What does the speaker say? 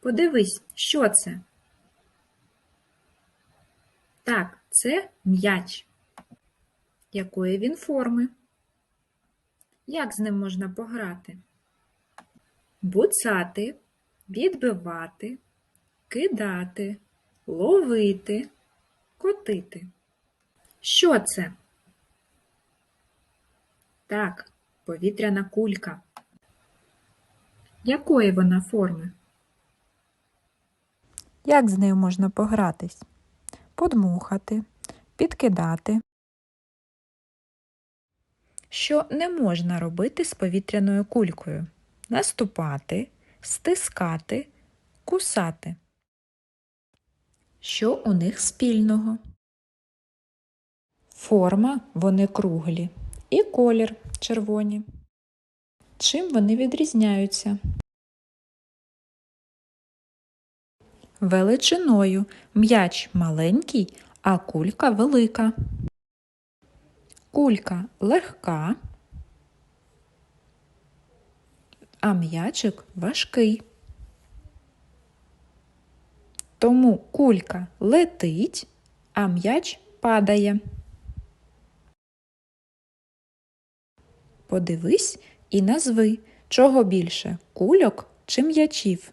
Подивись, що це? Так, це м'яч. Якої він форми? Як з ним можна пограти? Буцати, відбивати, кидати, ловити, котити. Що це? Так, повітряна кулька. Якої вона форми? Як з нею можна погратись? Подмухати, підкидати. Що не можна робити з повітряною кулькою? Наступати, стискати, кусати. Що у них спільного? Форма вони круглі і колір червоні. Чим вони відрізняються? Величиною м'яч маленький, а кулька велика. Кулька легка, а м'ячик важкий. Тому кулька летить, а м'яч падає. Подивись і назви, чого більше кульок чи м'ячів.